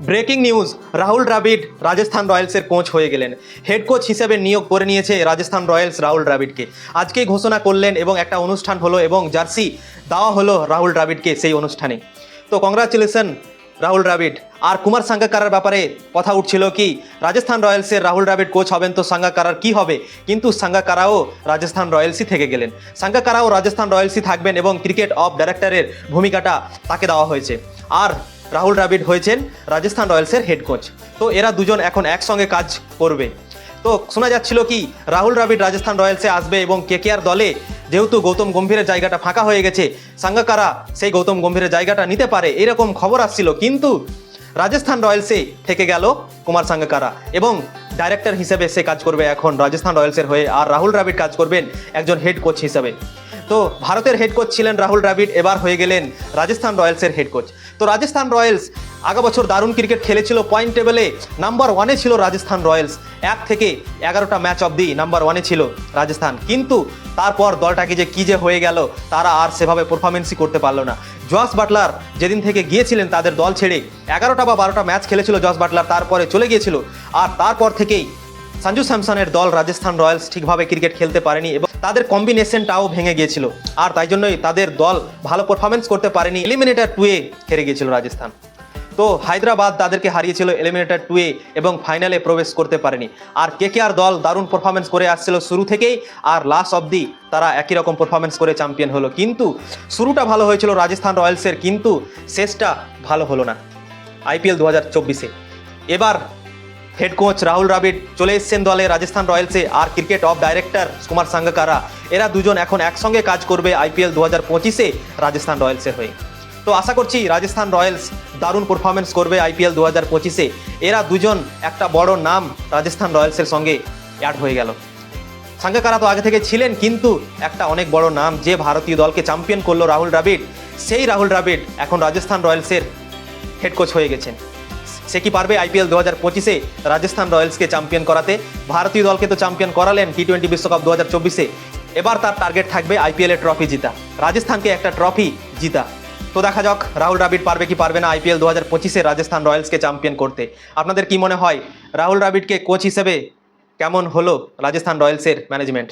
Breaking news, Rahul Dravid Rajasthan রয়্যালসের coach হয়ে গেলেন। হেড কোচ হিসেবে নিয়োগ করে নিয়েছে রাজস্থান রয়্যালস রাহুল দ্রাবিড়কে। আজকেই ঘোষণা করলেন এবং একটা অনুষ্ঠান হলো এবং জার্সি দেওয়া হলো রাহুল দ্রাবিড়কে সেই অনুষ্ঠানে। তো কংগ্রাচুলেশন রাহুল দ্রাবিড়। আর কুমার সাঙ্গাকারার ব্যাপারে কথা উঠছিল কি, রাজস্থান রয়্যালসের রাহুল দ্রাবিড় কোচ হবেন তো সাঙ্গাকারার কি হবে? কিন্তু সাঙ্গাকারাও রাজস্থান রয়্যালসই থেকে গেলেন। সাঙ্গাকারাও রাজস্থান রয়্যালসই থাকবেন এবং ক্রিকেট অফ ডাইরেক্টরের ভূমিকাটা তাকে দেওয়া হয়েছে। আর রাহুল দ্রাবিড় হয়েছেন রাজস্থান রয়্যালসের হেড কোচ তো এরা দুজন এখন একসঙ্গে কাজ করবে। তো শোনা যাচ্ছিল কি, রাহুল দ্রাবিড় রাজস্থান রয়্যালসে আসবে এবং কেকেআর দলে যেহেতু গৌতম গম্ভীরের জায়গাটা ফাঁকা হয়ে গেছে, সাঙ্গাকারা সেই গৌতম গম্ভীরের জায়গাটা নিতে পারে, এরকম খবর আসছিল। কিন্তু রাজস্থান রয়্যালসে থেকে গেল কুমার সাঙ্গাকারা এবং ডাইরেক্টর হিসেবে সে কাজ করবে এখন রাজস্থান রয়্যালসের হয়ে আর রাহুল দ্রাবিড় কাজ করবেন একজন হেড কোচ হিসেবে। তো ভারতের হেড কোচ ছিলেন রাহুল দ্রাবিড়, এবার হয়ে গেলেন রাজস্থান রয়্যালসের হেড কোচ তো রাজস্থান রয়্যালস আগা বছর দারুণ ক্রিকেট খেলেছিল পয়েন্ট টেবিলে নাম্বার ওয়ানে ছিল রাজস্থান রয়্যালস। এক থেকে এগারোটা ম্যাচ অবধি নাম্বার ওয়ানে ছিল রাজস্থান। কিন্তু তারপর দলটাকে যে কী যে হয়ে গেল, তারা আর সেভাবে পারফরমেন্সই করতে পারল না। জস বাটলার যেদিন থেকে গিয়েছিলেন তাদের দল ছেড়ে এগারোটা বা বারোটা ম্যাচ খেলেছিল জস বাটলার, তারপরে চলে গিয়েছিল। আর তারপর থেকেই সঞ্জু স্যামসনের দল রাজস্থান রয়্যালস ঠিকভাবে ক্রিকেট খেলতে পারেনি এবং তাদের কম্বিনেশনটাও ভেঙে গিয়েছিল। আর তাই জন্যই তাদের দল ভালো পারফরমেন্স করতে পারেনি। এলিমিনেটার টুয়ে হেরে গিয়েছিল রাজস্থান। তো হায়দ্রাবাদ তাদেরকে হারিয়েছিল এলিমিনেটার টুয়ে এবং ফাইনালে প্রবেশ করতে পারেনি। আর কেকেআর দল দারুণ পারফরমেন্স করে আসছিল শুরু থেকেই। আর লাস্ট অবধি তারা একই রকম পারফরমেন্স করে চ্যাম্পিয়ন হলো। কিন্তু শুরুটা ভালো হয়েছিল রাজস্থান রয়্যালসের। কিন্তু শেষটা ভালো হলো না। আইপিএল দু হাজার চব্বিশে। এবার হেড কোচ রাহুল দ্রাবিড় চলে এসছেন দলে রাজস্থান রয়্যালসে আর cricket of director Kumar Sangakkara. এরা দুজন এখন একসঙ্গে কাজ করবে আইপিএল দু হাজার পঁচিশে রাজস্থান রয়্যালসের হয়ে। তো আশা করছি রাজস্থান রয়্যালস দারুণ পারফরমেন্স করবে আইপিএল দু হাজার পঁচিশে। এরা দুজন একটা বড় নাম রাজস্থান রয়্যালসের সঙ্গে অ্যাড হয়ে গেল। সাঙ্গাকারা তো আগে থেকে ছিলেন, কিন্তু একটা অনেক বড় নাম যে ভারতীয় দলকে চ্যাম্পিয়ন করল রাহুল দ্রাবিড়, সেই রাহুল দ্রাবিড় এখন রাজস্থান রয়্যালসের হেড কোচ হয়ে গেছেন। সে কি পারবে আইপিএল দু হাজার পঁচিশে রাজস্থান রয়্যালসকে চ্যাম্পিয়ন করাতে? ভারতীয় দলকে তো চ্যাম্পিয়ন করালেন টি টোয়েন্টি বিশ্বকাপ দু হাজার চব্বিশে। এবার তার টার্গেট থাকবে আইপিএল এর ট্রফি জিতা। রাজস্থানকে একটা ট্রফি জিতা। তো দেখা যাক, রাহুল দ্রাবিড় পারবে কি পারবে না আইপিএল দু হাজার পঁচিশে রাজস্থান রয়্যালসকে চ্যাম্পিয়ন করতে। আপনাদের কি মনে হয়, রাহুল দ্রাবিড়কে কোচ হিসেবে কেমন হলো রাজস্থান রয়্যালসের ম্যানেজমেন্ট